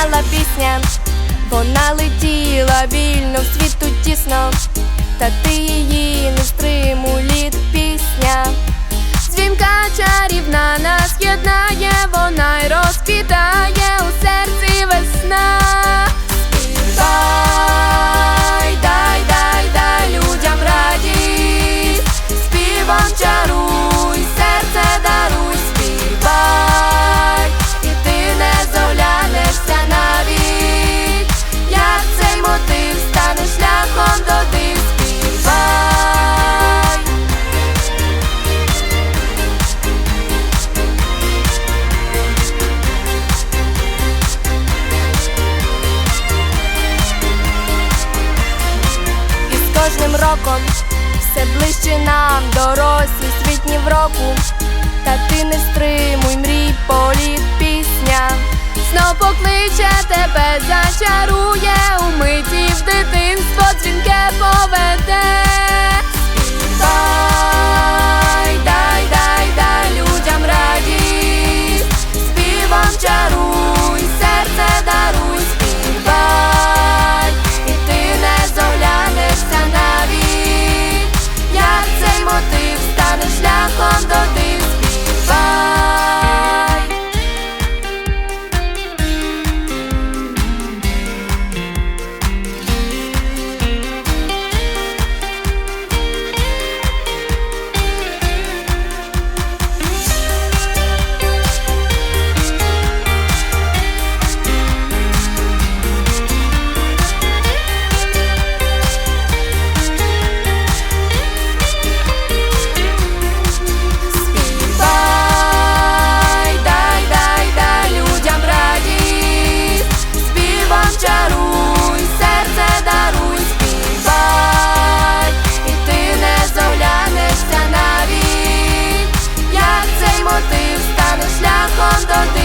співала пісня, вона летіла вільно в світу тісно, та ти її не стримуй кожним роком все ближче нам дорослі світні в року. Та ти не стримуй мрій, політ пісня. Знов покличе тебе, зачарує у миті в дитинство, дзвінке повернення. шляхом до abandoned